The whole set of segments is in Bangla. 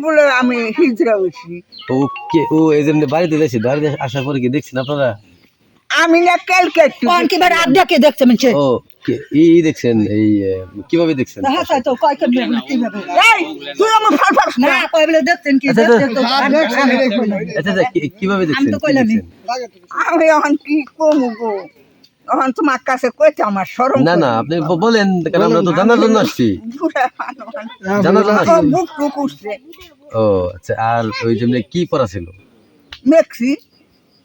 বলে আমি হইছি ও ও এই যে বাড়িতে যাইছে বাড়িতে আসার পরে কি দেখছেন আপনারা? আমি না কালকে কোন কি বার ও কে- ই ই দেখছেন এই কীভাবে দেখছেন? হ্যাঁ তাই তো কয় কেমনে কীভাবে? এই তুই আমার ফাল ফাল না কয় বলে দেখছেন কি? আচ্ছা, দেখছেন তো আচ্ছা আচ্ছা কীভাবে দেখছেন তো কি কইলামই। দেখছেন? আমি এখন কি কমু গো এখন তোমার কাছে কইতে আমার সরম না না আপনি বলেন কারণ আমরা তো জানার জন্য আসছি। জানার জন্য আসছি। বুক টুক উঠছে। ও আচ্ছা আর ওই জন্য কি পড়া ছিল? মেক্সি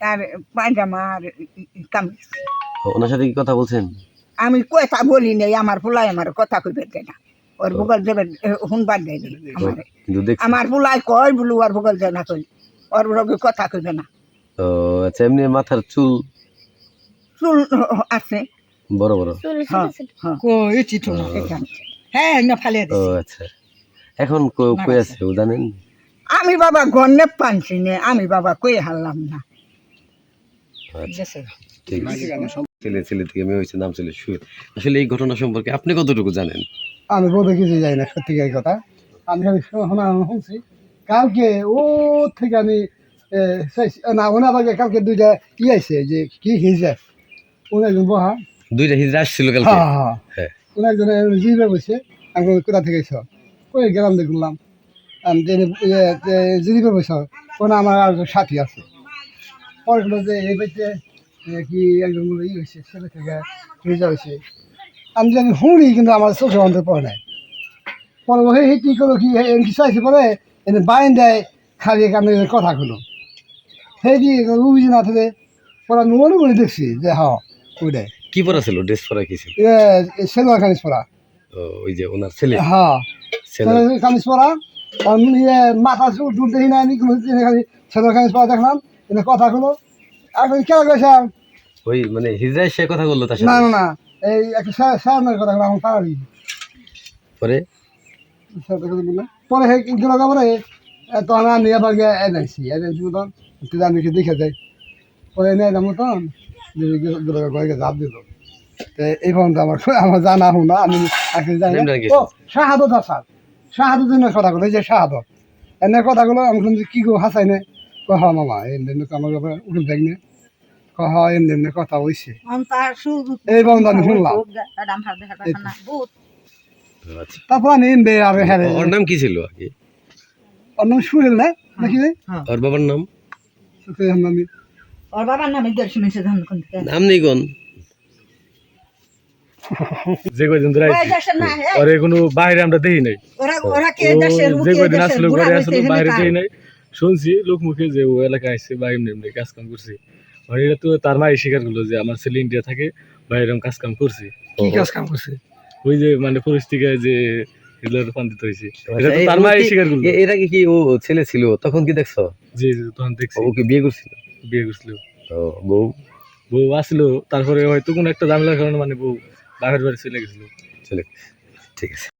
আর পায়জামা আর কামিজ। ওনার সাথে কি কথা বলছেন? আমি কথা বলি নাই আমার ফুলাই আমার কথা কইবে না? ওর ভূগোল দেবে শুনবার দেয় আমার। ফুলাই কয় বলু ওর ভূগোল দেয় না কই? ওর রোগে কথা কইবে না। ও আচ্ছা এমনি মাথার চুল চুল আছে। বড় বড়? হ্যাঁ হ্যাঁ। কই চিঠো না হ্যাঁ না ফালে ও আচ্ছা। এখন কই- কই আছে ও জানেন? আমি বাবা গন্নে পানছি নে আমি বাবা কই হারলাম না। আচ্ছা ঠিক আছে। ছেলে ছেলে থেকে মেয়ে হয়েছে নাম ছেলে সুর আসলে এই ঘটনা সম্পর্কে আপনি কতটুকু জানেন? আমি বোধহয় কিছু যাই না সত্যিকার কথা। আমি শোনা শুনছি। কালকে ও থেকে আমি না ওনার আগে কালকে দুইটা ই আইছে যে কি হিজে উনি একজন বহা। দুইটা হিজড়া আসছিল কালকে। হ্যাঁ হ্যাঁ হ্যাঁ। উনি একজন জিবে বসে আমি কোথা থেকে এসো? কই গেলাম দেখলাম। আমি জিরিবে বসে ওনা আমার আর সাথী আছে। পরে যে এই বাড়িতে কি একজন ই হয়েছে ছেলে থেকে হয়েছে আমি জানি শুনি কিন্তু আমার চোখে অন্তর পড়ে নাই। পরে ওই হে কি করল কি এমনি চাইছে পরে? এনে বাইন দেয় খালি কানে কথা হলো সেই কি রুবি না থাকে? পরে আমি মনে মনে দেখছি যে হ্যাঁ ওইটাই কি পরা ছিল? ড্রেস পরা কি ছিল? এ সেলোয়ার কামিজ পরা। ও, ওই যে ওনার ছেলে? হ্যাঁ। ছেলে। সেলোয়ার কামিজ পরা। ইয়ে মাথা চুল দেখি না আমি কোনো জিনিস খালি সেলোয়ার কামিজ পরা দেখলাম। এনে কথা হলো এখন কেন গেছে ওই মানে সে কথা বলল তার না এই একটা কথা এখন পরে? পরে গেল পরে তখন আমি আবার গিয়ে এনেছি এনেছি মতন তুই আমি দেখে যাই। পরে এনে এলাম ঘরে জাপ দিল। তো এই পর্যন্ত আমার আমার জানা শুনা আমি আসলে জানি কি? ও শাহাদত কথা বলে যে শাহাদত। এনে কথাগুলো আমি শুনছি কি গো হাসাই নে কহ মামা এমনি আমার উঠে দেখ নে কহ এমনি এমনি কথা হয়েছে এই বন্ধ আমি শুনলাম। না। আচ্ছা। তারপর আমি এমনি আর হ্যাঁ ওর নাম কি ছিল আগে? অন্য সুহেল না? নাকি? ওর বাবার নাম? আমি ওর বাবার নামে ধান কোন থেকে। নাম নেই কোন? যে কয়দিন ধরে ওই আইছি, দেশের না হে ওরে কোনো বাইরে আমরা দেখি নাই। ওরা ওরা কে ও দেশের যে কয়দিন আসলো ঘরে আসলো বাইরে দেখি নাই। শুনছি লোক মুখে যে ও এলাকায় আসছে বা এমনি এমনি কাজ কাম করছে। আর এটা তো তার মাই স্বীকার করল যে আমার ছেলে ইন্ডিয়া থাকে বা এরকম কাজ কাম করছে। কি কাজ করছে? ওই যে মানে পরিস্থিতিতে যে হিটলার রূপান্তরিত হয়েছে। এটা আচ্ছা, তো তার মাই কি- স্বীকার করল। এর আগে কি ও ছেলে ছিল? তখন কি দেখছ? যে যে তখন দেখছি। ও কি বিয়ে করছিল? বিয়ে করছিল। ও বউ? বউ আসলো তারপরে হয়তো কোনো একটা ঝামেলার কারণে মানে বউ বাপের বাড়ি চলে গেছিল। চলে ঠিক আছে।